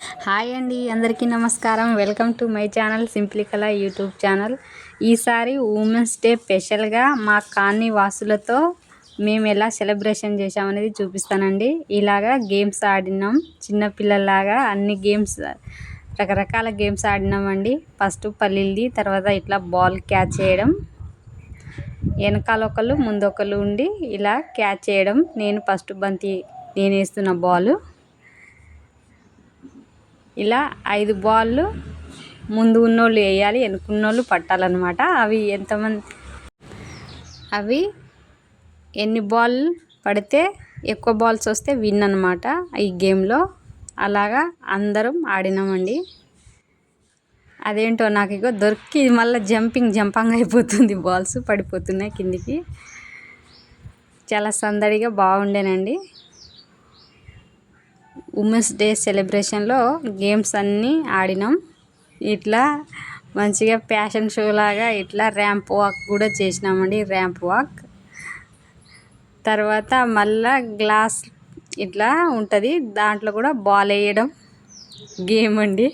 Hi అండి అందరికీ నమస్కారం. Welcome to my channel simply Kala YouTube channel. ఈసారి ఉమెన్స్ డే స్పెషల్గా మా కాలనీ వాసులతో మేము ఎలా సెలబ్రేషన్ చేసామనేది చూపిస్తానండి. ఇలాగా గేమ్స్ ఆడినాం చిన్నపిల్లలాగా అన్ని గేమ్స్ రకరకాల గేమ్స్ ఆడినామండి. ఫస్ట్ పల్లీలది తర్వాత ఇట్లా బాల్ క్యాచ్ చేయడం. వెనకాల ఒకళ్ళు ముందు ఒకళ్ళు ఉండి ఇలా క్యాచ్ చేయడం. నేను ఫస్ట్ బంతి నేను వేస్తున్న బాలు. ఇలా ఐదు బాళ్ళు ముందు ఉన్నోళ్ళు వేయాలి వెనుకున్నోళ్ళు పట్టాలన్నమాట. అవి ఎంతమంది? అవి ఎన్ని బాల్ పడితే ఎక్కువ బాల్స్ వస్తే విన్ అనమాట ఈ గేమ్లో. అలాగా అందరం ఆడినామండి. అదేంటో నాకు ఇగో దొరికి మళ్ళీ జంపింగ్ జంపంగ్ అయిపోతుంది బాల్స్ పడిపోతున్నాయి కిందికి. చాలా సందడిగా బాగుండేనండి. ఉమెన్స్ డే సెలబ్రేషన్లో గేమ్స్ అన్నీ ఆడినాం. ఇట్లా మంచిగా ఫ్యాషన్ షో లాగా ఇట్లా ర్యాంప్ వాక్ కూడా చేసినామండి ర్యాంప్ వాక్. తర్వాత మళ్ళా గ్లాస్ ఇట్లా ఉంటుంది దాంట్లో కూడా బాల్ వేయడం గేమ్ అండి.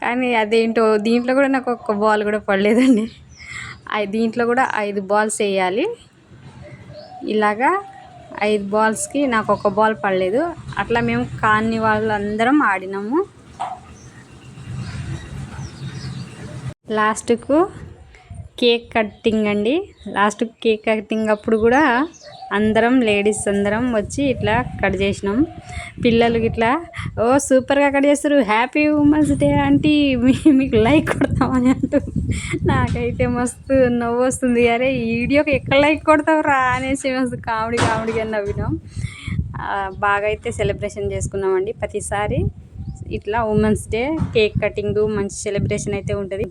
కానీ అదేంటో దీంట్లో కూడా నాకు ఒక్క బాల్ కూడా పడలేదండి. దీంట్లో కూడా ఐదు బాల్స్ వేయాలి. ఇలాగా ఐదు బాల్స్కి నాకు ఒక బాల్ పడలేదు. అట్లా మేము కాని వాళ్ళందరం ఆడినాము. లాస్ట్కు కేక్ కట్టింగ్ అండి. లాస్ట్ కేక్ కటింగ్ అప్పుడు కూడా అందరం లేడీస్ అందరం వచ్చి ఇట్లా కట్ చేసినాం. పిల్లలు ఇట్లా ఓ సూపర్గా కట్ చేస్తారు హ్యాపీ ఉమెన్స్ డే ఆంటీ మీకు లైక్ కొడతామని అంటూ నాకైతే మస్తు నవ్వు వస్తుంది. అరే ఈ వీడియోకి ఎక్కడ లైక్ కొడతావురా అనేసి మస్తు కామెడీ కామెడీగా నవ్వినాం. బాగా అయితే సెలబ్రేషన్ చేసుకున్నామండి. ప్రతిసారి ఇట్లా ఉమెన్స్ డే కేక్ కటింగ్ మంచి సెలబ్రేషన్ అయితే ఉంటుంది.